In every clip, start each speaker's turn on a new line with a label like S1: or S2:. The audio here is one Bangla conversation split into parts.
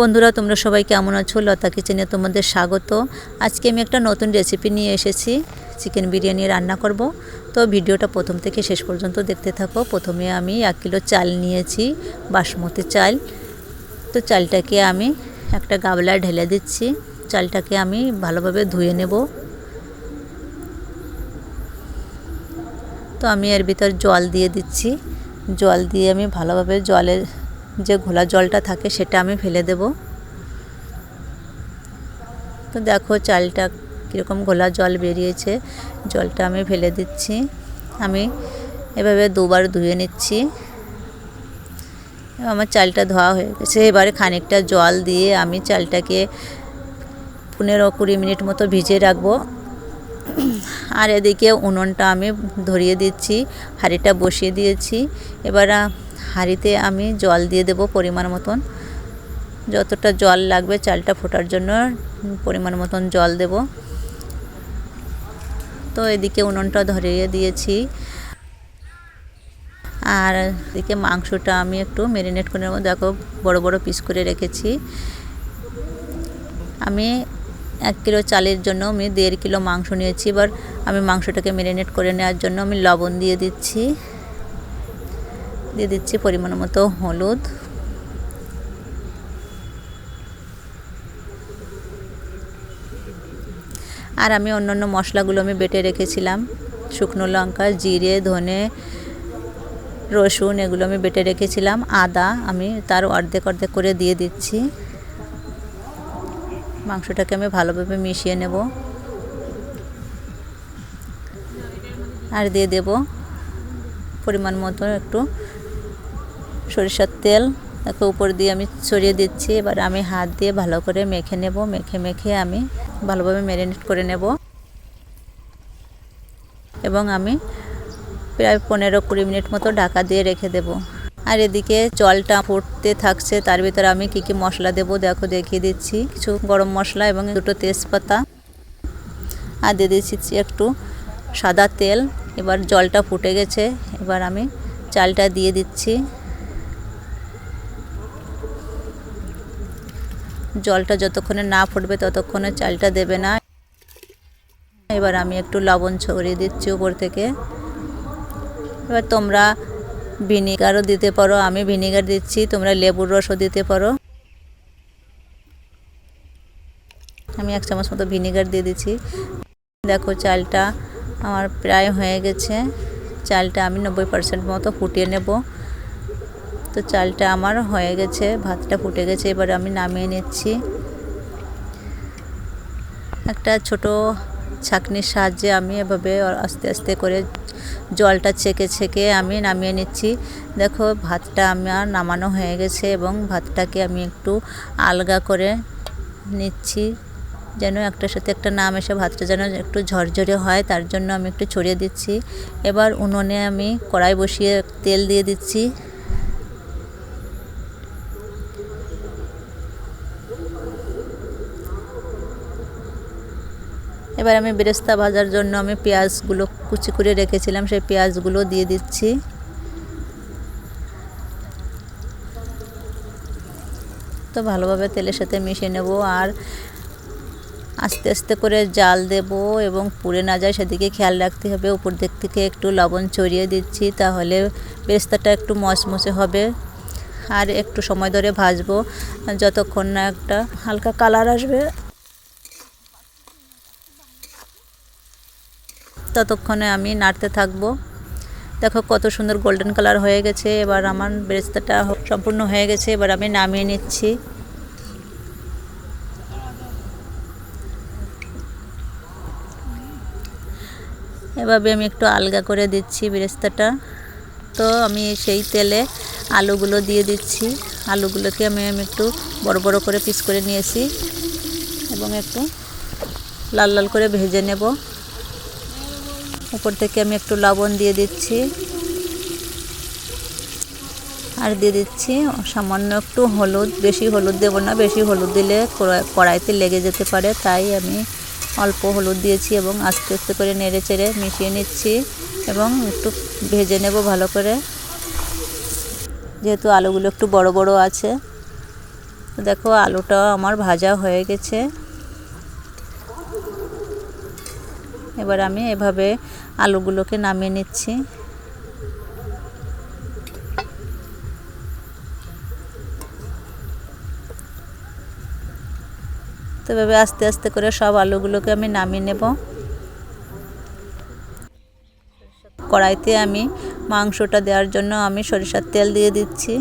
S1: বন্ধুরা, তোমরা সবাই কেমন আছো? লতা কিচেনে তোমাদের স্বাগত। আজকে আমি একটা নতুন রেসিপি নিয়ে এসেছি। চিকেন বিরিয়ানি রান্না করব। তো ভিডিওটা প্রথম থেকে শেষ পর্যন্ত দেখতে থাকো। প্রথমে আমি এক কিলো চাল নিয়েছি, বাসমতি চাল। তো চালটাকে আমি একটা গাবলায় ঢেলে দিচ্ছি। চালটাকে আমি ভালোভাবে ধুয়ে নেব। তো আমি এর ভিতর জল দিয়ে দিচ্ছি। জল দিয়ে আমি ভালোভাবে জলের যে ঘোলা জলটা থাকে সেটা আমি ফেলে দেব। তো দেখো চালটা কীরকম ঘোলা জল বেরিয়েছে, জলটা আমি ফেলে দিচ্ছি। আমি এভাবে দুবার ধুয়ে নিচ্ছি। আমার চালটা ধোয়া হয়ে গেছে। এবারে খানিকটা জল দিয়ে আমি চালটাকে পনেরো কুড়ি মিনিট মতো ভিজিয়ে রাখব। আর এদিকে উনুনটা আমি ধরিয়ে দিচ্ছি, হাঁড়িটা বসিয়ে দিয়েছি। এবার হাঁড়িতে আমি জল দিয়ে দেব পরিমাণ মতন। যতটা জল লাগবে চালটা ফোটার জন্য পরিমাণ মতন জল দেব। তো এদিকে উনুনটা ধরিয়ে দিয়েছি। আর এদিকে মাংসটা আমি একটু ম্যারিনেট করে নেব। দেখো, বড় বড় পিস করে রেখেছি। আমি এক কিলো চালের জন্য আমি দেড় কিলো মাংস নিয়েছি। এবার আমি মাংসটাকে ম্যারিনেট করে নেওয়ার জন্য আমি লবণ দিয়ে দিচ্ছি। দিয়ে দিচ্ছি পরিমাণ মতো হলুদ। আর আমি অন্য অন্য মশলাগুলো আমি বেটে রেখেছিলাম। শুকনো লঙ্কা, জিরে, ধনে, রসুন এগুলো আমি বেটে রেখেছিলাম। আদা আমি তার অর্ধেক অর্ধেক করে দিয়ে দিচ্ছি। মাংসটাকে আমি ভালোভাবে মিশিয়ে নেব। আর দিয়ে দেব পরিমাণ মতো একটু সরিষার তেল দেখো উপর দিয়ে আমি ছড়িয়ে দিচ্ছি। এবার আমি হাত দিয়ে ভালো করে মেখে নেব। মেখে মেখে আমি ভালোভাবে ম্যারিনেট করে নেব। এবং আমি প্রায় পনেরো কুড়ি মিনিট মতো ঢাকা দিয়ে রেখে দেব। আর এদিকে জলটা ফুটতে থাকছে, তার ভিতরে আমি কি কি মশলা দেব, দেখো দেখিয়ে দিচ্ছি। কিছু গরম মশলা এবং দুটো তেজপাতা। আর দিয়ে দিচ্ছি একটু সাদা তেল। এবার জলটা ফুটে গেছে। এবার আমি চালটা দিয়ে দিচ্ছি। জলটা যতক্ষণে না ফুটবে ততক্ষণে চালটা দেবে না। এবার আমি একটু লবণ ছড়িয়ে দিচ্ছি উপর থেকে। এবার তোমরা ভিনিগারও দিতে পারো, আমি ভিনিগার দিচ্ছি, তোমরা লেবুর রসও দিতে পারো। আমি এক চামচ মতো ভিনিগার দিয়ে দিচ্ছি। দেখো চালটা আমার প্রায় হয়ে গেছে। চালটা আমি নব্বই পার্সেন্ট মতো ফুটিয়ে নেব। তো চালটা আমার হয়ে গেছে, ভাতটা ফুটে গেছে, এবার আমি নামিয়ে নিচ্ছি। একটা ছোট ছাকনির সাহায্যে আমি এভাবে আস্তে আস্তে করে জলটা ছেঁকে ছেঁকে আমি নামিয়ে নিচ্ছি। দেখো, ভাতটা আমার নামানো হয়ে গেছে এবং ভাতটাকে আমি একটু আলগা করে নিচ্ছি, যেন একটার সাথে একটা নাম এসে ভাতটা যেন একটু ঝরঝরে হয়, তার জন্য আমি একটু ছড়িয়ে দিচ্ছি। এবার উনুনে আমি কড়াই বসিয়ে তেল দিয়ে দিচ্ছি। এবার আমি বেরেস্তা ভাজার জন্য আমি পেঁয়াজগুলো কুচি করে রেখেছিলাম, সেই পেঁয়াজগুলো দিয়ে দিচ্ছি। তো ভালোভাবে তেলের সাথে মিশিয়ে নেব আর আস্তে আস্তে করে জাল দেব এবং পুড়ে না যায় সেদিকে খেয়াল রাখতে হবে। উপর দিক থেকে একটু লবণ ছড়িয়ে দিচ্ছি তাহলে বেরেস্তাটা একটু মচমচে হবে আর একটু সময় ধরে ভাজবো, যতক্ষণ না একটা হালকা কালার আসবে। ততক্ষণে আমি নাড়তে থাকব। দেখো কত সুন্দর গোল্ডেন কালার হয়ে গেছে। এবার আমার বেরেস্তাটা সম্পূর্ণ হয়ে গেছে। এবার আমি নামিয়ে নিচ্ছি। এভাবে আমি একটু আলগা করে দিচ্ছি বেরেস্তাটা। তো আমি সেই তেলে আলুগুলো দিয়ে দিচ্ছি। আলুগুলোকে আমি আমি একটু বড় বড় করে পিস করে নিয়েছি। এবং একটু লাল লাল করে ভেজে নেব। উপর থেকে আমি একটু লবণ দিয়ে দিচ্ছি। আর দিয়ে দিচ্ছি সামান্য একটু হলুদ, বেশি হলুদ দেবো না, বেশি হলুদ দিলে কড়াইতে লেগে যেতে পারে, তাই আমি অল্প হলুদ দিয়েছি এবং আস্তে আস্তে করে নেড়ে চেড়ে মিশিয়ে নিচ্ছি এবং একটু ভেজে নেব ভালো করে। যেহেতু আলুগুলো একটু বড় বড় আছে দেখো আলুটা আমার ভাজা হয়ে গেছে। এবার আমি এভাবে আলুগুলোকে নামিয়ে নিচ্ছি। তো এভাবে আস্তে আস্তে করে সব আলুগুলোকে আমি নামিয়ে নেব। কড়াইতে আমি মাংসটা দেওয়ার জন্য আমি সরিষার তেল দিয়ে দিচ্ছি।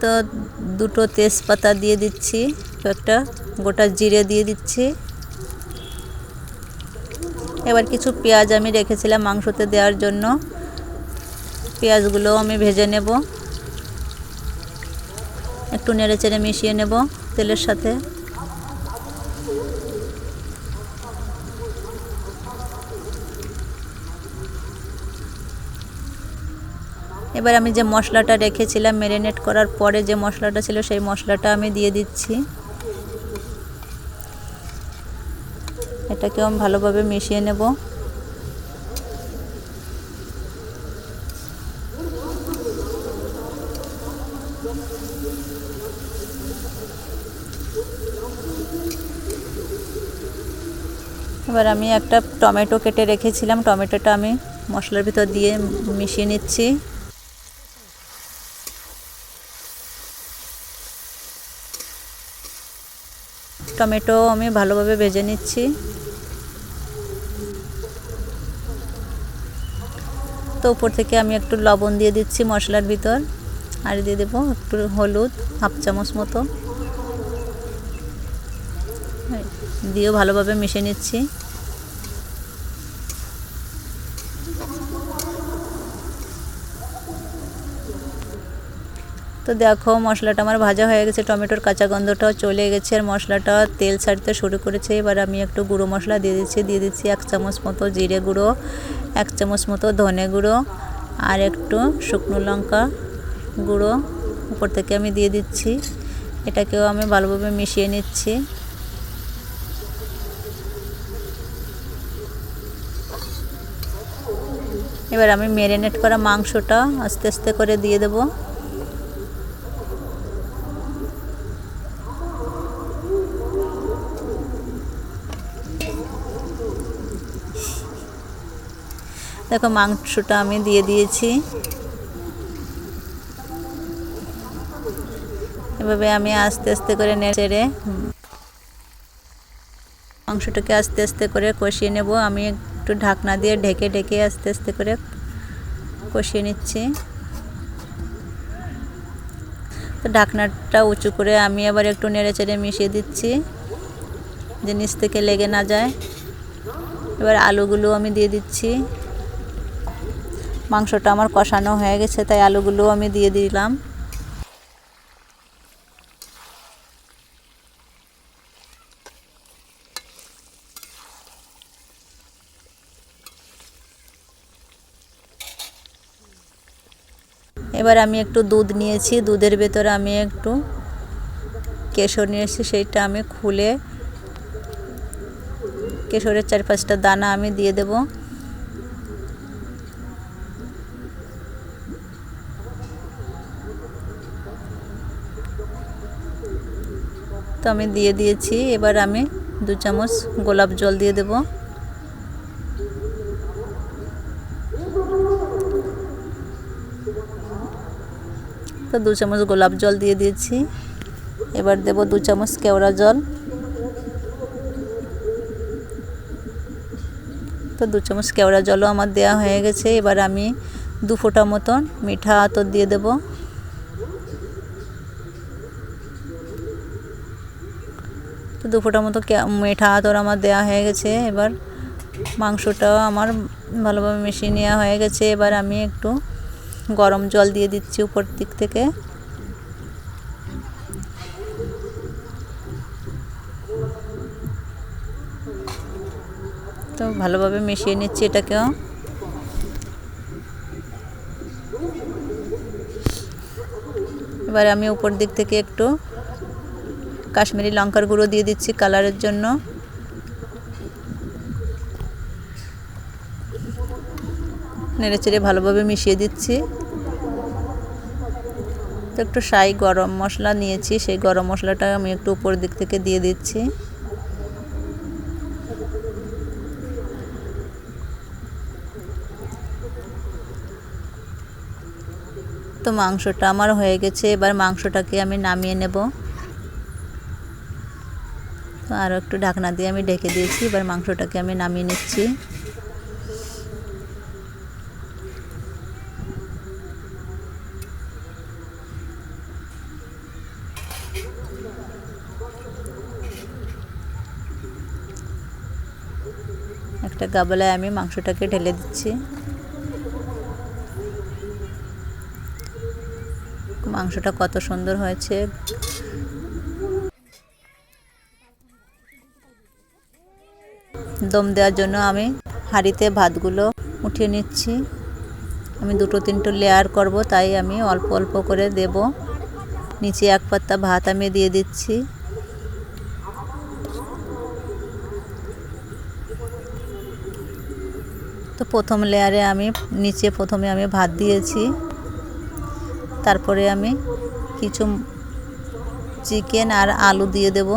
S1: তো দুটো তেজপাতা দিয়ে দিচ্ছি, একটা গোটা জিরে দিয়ে দিচ্ছি। এবার কিছু পেঁয়াজ আমি রেখেছিলাম মাংসতে দেওয়ার জন্য। পেঁয়াজগুলো আমি ভেজে নেব। একটু নেড়ে চেড়ে মিশিয়ে নেব তেলের সাথে। এবার আমি যে মশলাটা রেখেছিলাম ম্যারিনেট করার পরে যে মশলাটা ছিল সেই মশলাটা আমি দিয়ে দিচ্ছি। এটাকেও আমি ভালোভাবে মিশিয়ে নেব। এবার আমি একটা টমেটো কেটে রেখেছিলাম। টমেটোটা আমি মশলার ভিতর দিয়ে মিশিয়ে নিচ্ছি। টমেটো আমি ভালোভাবে ভেজে নিচ্ছি। তো উপর থেকে আমি একটু লবণ দিয়ে দিচ্ছি মশলার ভিতর। আর দিয়ে দেবো একটু হলুদ, হাফ চামচ মতো। দিয়েও ভালোভাবে মিশে নিচ্ছি। তো দেখো, মশলাটা আমার ভাজা হয়ে গেছে, টমেটোর কাঁচা গন্ধটাও চলে গেছে, আর মশলাটা তেল ছাড়তে শুরু করেছে। এবার আমি একটু গুঁড়ো মশলা দিয়ে দিচ্ছি দিয়ে দিচ্ছি এক চামচ মতো জিরে গুঁড়ো, এক চামচ মতো ধনে গুঁড়ো, আর একটু শুকনো লঙ্কা গুঁড়ো উপর থেকে আমি দিয়ে দিচ্ছি। এটাকেও আমি ভালোভাবে মিশিয়ে নিচ্ছি। এবার আমি ম্যারিনেট করা মাংসটা আস্তে আস্তে করে দিয়ে দেবো। দেখো, মাংসটা আমি দিয়ে দিয়েছি। এভাবে আমি আস্তে আস্তে করে নেড়ে মাংসটাকে আস্তে আস্তে করে কষিয়ে নেব। আমি একটু ঢাকনা দিয়ে ঢেকে ঢেকে আস্তে আস্তে করে কষিয়ে নিচ্ছি। তো ঢাকনাটা উঁচু করে আমি আবার একটু নেড়ে চেড়ে মিশিয়ে দিচ্ছি, যে নিচ থেকে লেগে না যায়। এবার আলুগুলো আমি দিয়ে দিচ্ছি। মাংসটা আমার কষানো হয়ে গেছে, তাই আলুগুলো আমি দিয়ে দিলাম। এবার আমি একটু দুধ নিয়েছি, দুধের ভেতরে আমি একটু কেশর নিয়েছি, সেইটা আমি খুলে, কেশরের চার পাঁচটা দানা আমি দিয়ে দেবো। তো আমি দিয়ে দিয়েছি। এবার আমি দু চামচ গোলাপ জল দিয়ে দেব। তো দু চামচ গোলাপ জল দিয়ে দিয়েছি। এবার দেব দু চামচ কেওড়া জল। তো দু চামচ কেওড়া জলও আমার দেওয়া হয়ে গেছে। এবার আমি দু ফোঁটা মতন মিঠা আতর দিয়ে দেবো। তো দু ফোঁটার মতো মেঠা আতর আমার দেওয়া হয়ে গেছে। এবার মাংসটাও আমার ভালোভাবে মিশিয়ে নেওয়া হয়ে গেছে। এবার আমি একটু গরম জল দিয়ে দিচ্ছি উপর দিক থেকে। তো ভালোভাবে মিশিয়ে নিচ্ছি এটাকেও। এবার আমি উপর দিক থেকে একটু কাশ্মীরি লঙ্কার গুঁড়ো দিয়ে দিচ্ছি কালারের জন্য। নেড়ে চেড়ে ভালোভাবে মিশিয়ে দিচ্ছি। তো একটু সাই গরম মশলা নিয়েছি, সেই গরম মশলাটা আমি একটু উপর দিক থেকে দিয়ে দিচ্ছি। তো মাংসটা আমার হয়ে গেছে, এবার মাংসটাকে আমি নামিয়ে নেব। তো আরও একটু ঢাকনা দিয়ে আমি ঢেকে দিয়েছি, এবার মাংসটাকে আমি নামিয়ে নিচ্ছি। একটা গাবলায় আমি মাংসটাকে ঢেলে দিচ্ছি। মাংসটা কত সুন্দর হয়েছে। দম দেওয়ার জন্য আমি হাঁড়িতে ভাতগুলো উঠিয়ে নিচ্ছি। আমি দুটো তিনটে লেয়ার করব, তাই আমি অল্প অল্প করে দেব। নিচে এক পাত্তা ভাত আমি দিয়ে দিচ্ছি। তো প্রথম লেয়ারে আমি, নিচে প্রথমে আমি ভাত দিয়েছি। তারপরে আমি কিছু চিকেন আর আলু দিয়ে দেব।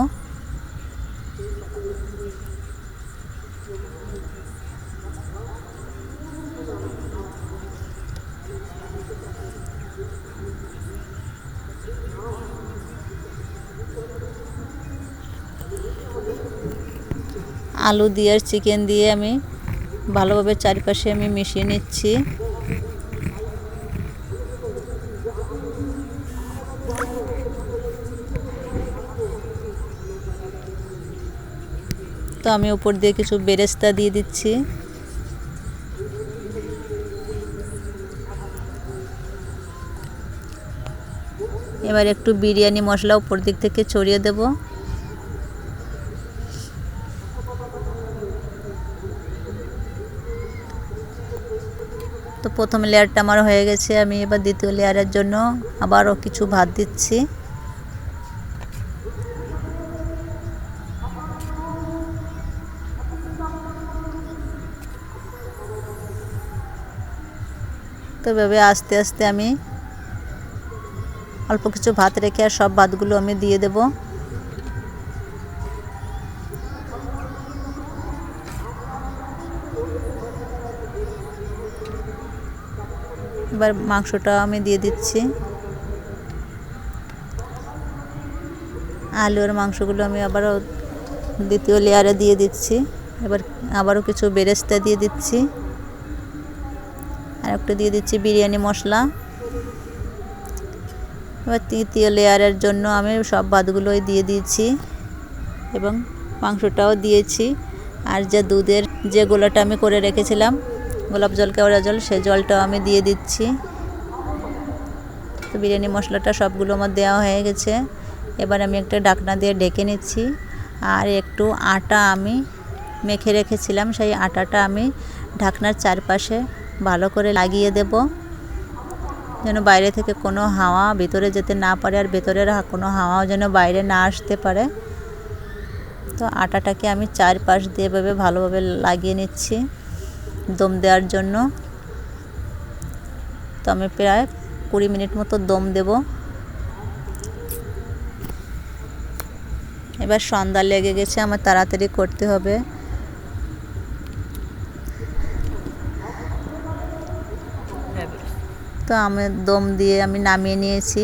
S1: আলু দিয়ে আর চিকেন দিয়ে আমি ভালোভাবে চারিপাশে আমি মিশিয়ে নিচ্ছি। তো আমি উপর দিয়ে কিছু বেরেস্তা দিয়ে দিচ্ছি। এবার একটু বিরিয়ানি মশলা উপর দিক থেকে ছড়িয়ে দেব। প্রথম লেয়ারটা আমার হয়ে গেছে, আমি এবার দ্বিতীয় লেয়ারের জন্য আবারও কিছু ভাত দিচ্ছি। তো এভাবে আস্তে আস্তে আমি অল্প কিছু ভাত রেখে আর সব ভাতগুলো আমি দিয়ে দেব। এবার মাংসটা আমি দিয়ে দিচ্ছি। আলু আর মাংসগুলো আমি আবারও দ্বিতীয় লেয়ারে দিয়ে দিচ্ছি। এবার আবারও কিছু বেরেস্তা দিয়ে দিচ্ছি। আর একটু দিয়ে দিচ্ছি বিরিয়ানি মশলা। এবার তৃতীয় লেয়ারের জন্য আমি সব ভাতগুলোই দিয়ে দিয়েছি এবং মাংসটাও দিয়েছি। আর যে দুধের যে গোলাটা আমি করে রেখেছিলাম গোলাপ জল কেওড়া জল, সে জলটাও আমি দিয়ে দিচ্ছি। তো বিরিয়ানি মশলাটা সবগুলো আমার দেওয়া হয়ে গেছে। এবার আমি একটা ঢাকনা দিয়ে ঢেকে নিচ্ছি। আর একটু আটা আমি মেখে রেখেছিলাম, সেই আটাটা আমি ঢাকনার চারপাশে ভালো করে লাগিয়ে দেব। যেন বাইরে থেকে কোনো হাওয়া ভিতরে যেতে না পারে, আর ভেতরের কোনো হাওয়াও যেন বাইরে না আসতে পারে। তো আটাটাকে আমি চারপাশ দিয়ে এভাবে ভালোভাবে লাগিয়ে নিচ্ছি। দম দেওয়ার জন্য। তো আমি প্রায় কুড়ি মিনিট মতো দম দেব। এবার সন্ধ্যা লেগে গেছে, আমার তাড়াতাড়ি করতে হবে। তো আমি দম দিয়ে আমি নামিয়ে নিয়েছি।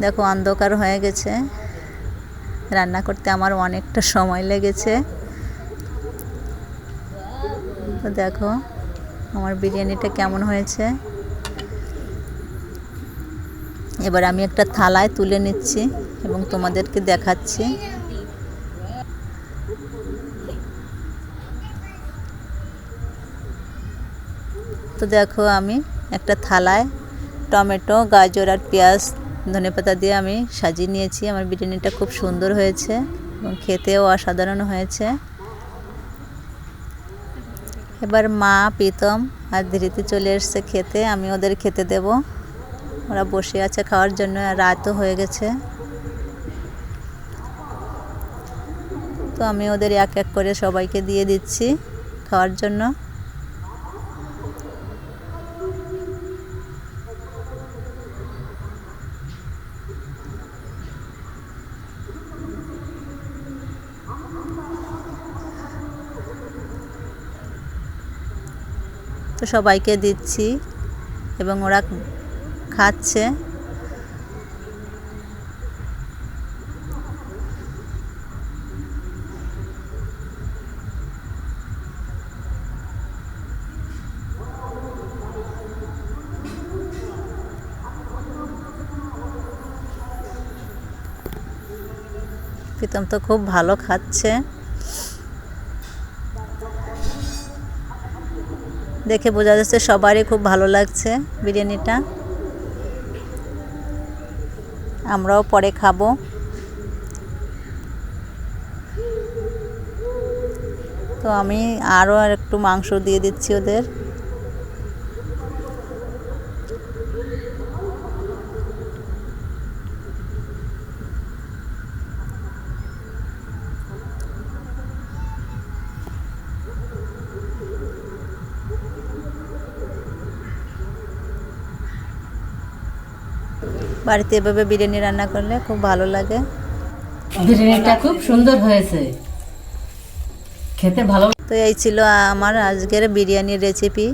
S1: দেখো, অন্ধকার হয়ে গেছে। রান্না করতে আমার অনেকটা সময় লেগেছে। তো দেখো, আমার বিরিয়ানিটা কেমন হয়েছে। এবার আমি একটা থালায় তুলে নিচ্ছি এবং তোমাদেরকে দেখাচ্ছি। তো দেখো, আমি একটা থালায় টমেটো, গাজর আর পেঁয়াজ ধনেপাতা দিয়ে আমি সাজিয়ে নিয়েছি। আমার বিরিয়ানিটা খুব সুন্দর হয়েছে এবং খেতেও অসাধারণ হয়েছে। এবার মা প্রীতম আর ধৃতি চলে এসছে খেতে, আমি ওদের খেতে দেব। ওরা বসে আছে খাওয়ার জন্য রাতও হয়ে গেছে। তো আমি ওদের এক এক করে সবাইকে দিয়ে দিচ্ছি খাওয়ার জন্য তো সবাইকে দিচ্ছি এবং ওরা খাচ্ছে। প্রীতম তো খুব ভালো খাচ্ছে। দেখে বোঝা যাচ্ছে সবারই খুব ভালো লাগছে বিরিয়ানিটা। আমরাও পরে খাব। তো আমি আরও আর একটু মাংস দিয়ে দিচ্ছি ওদের। বাড়িতে এভাবে বিরিয়ানি রান্না করলে খুব ভালো লাগে।
S2: বিরিয়ানিটা খুব সুন্দর হয়েছে। খেতে ভালো
S1: তো এই ছিল আমার আজকের বিরিয়ানির রেসিপি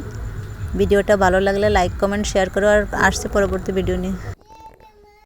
S1: ভিডিওটা ভালো লাগলে লাইক কমেন্ট শেয়ার করো আর আসছে পরবর্তী ভিডিও নিয়ে।